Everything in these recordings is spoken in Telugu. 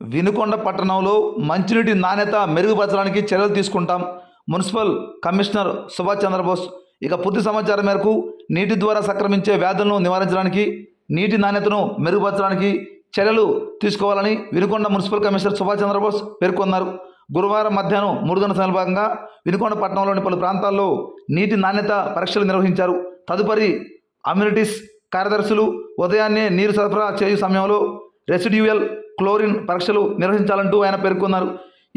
వినుకొండ పట్టణంలో మంచినీటి నాణ్యత మెరుగుపరచడానికి చర్యలు తీసుకుంటాం. మున్సిపల్ కమిషనర్ సుభాష్ చంద్రబోస్ ఇక పూర్తి సమాచారం మేరకు నీటి ద్వారా సక్రమించే వ్యాధులను నివారించడానికి నీటి నాణ్యతను మెరుగుపరచడానికి చర్యలు తీసుకోవాలని వినుకొండ మున్సిపల్ కమిషనర్ సుభాష్ చంద్రబోస్ పేర్కొన్నారు. గురువారం మధ్యాహ్నం మూడు గంటల భాగంగా వినుకొండ పట్టణంలోని పలు ప్రాంతాల్లో నీటి నాణ్యత పరీక్షలు నిర్వహించారు. తదుపరి అమ్యూనిటీస్ కార్యదర్శులు ఉదయాన్నే నీరు సరఫరా చేయు సమయంలో రెసిడ్యూయల్ క్లోరిన్ పరీక్షలు నిర్వహించాలంటూ ఆయన పేర్కొన్నారు.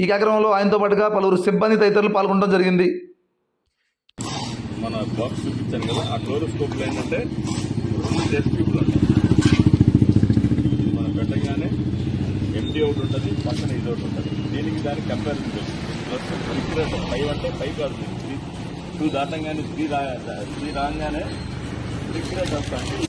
ఈ కార్యక్రమంలో ఆయనతో పాటుగా పలువురు సిబ్బంది తదితరులు పాల్గొనడం జరిగింది. మన బాక్స్ చూపించాను కదా ఆ క్లోరోస్కోప్లో ఏంటంటే రెండు టెస్ట్ ట్యూబ్లు మనం పెట్టగానే ఎంటీ ఒకటి ఉంటుంది పక్కన ఇది ఒకటి ఉంటుంది. దీనికి దానికి కంపారిజన్ చేస్తుంది ప్లస్ ఫైవ్ అంటే ఫైవ్ కాదు టూ దాటంగానే త్రీ రా త్రీ రాగానే లిక్విడ్ వస్తాను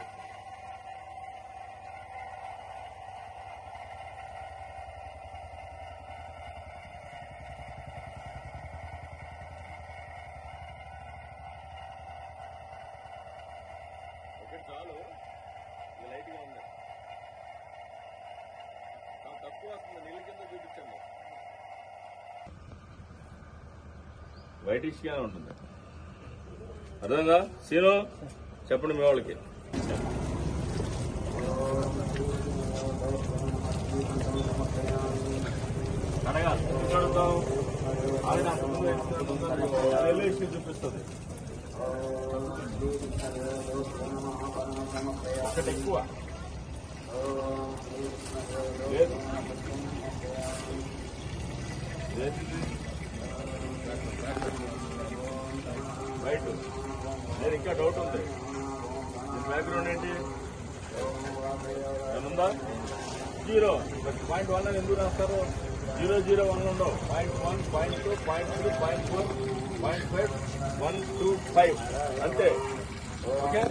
వైటిష్ ఉంటుంది. అర్థంగా సీను చెప్పండి మీ వాళ్ళకి. చూపిస్తుంది ఒకటి ఎక్కువ లేదు ఏంటిది? ఇంకా డౌట్ ఉంది. బ్యాక్గ్రౌండ్ ఏంటి? ఏముందా? జీరో పాయింట్ వన్ ఎందుకు రాస్తారు? జీరో జీరో వన్ ఉండవు. Point one point two point three point four point five one two five అంతే. ఓకే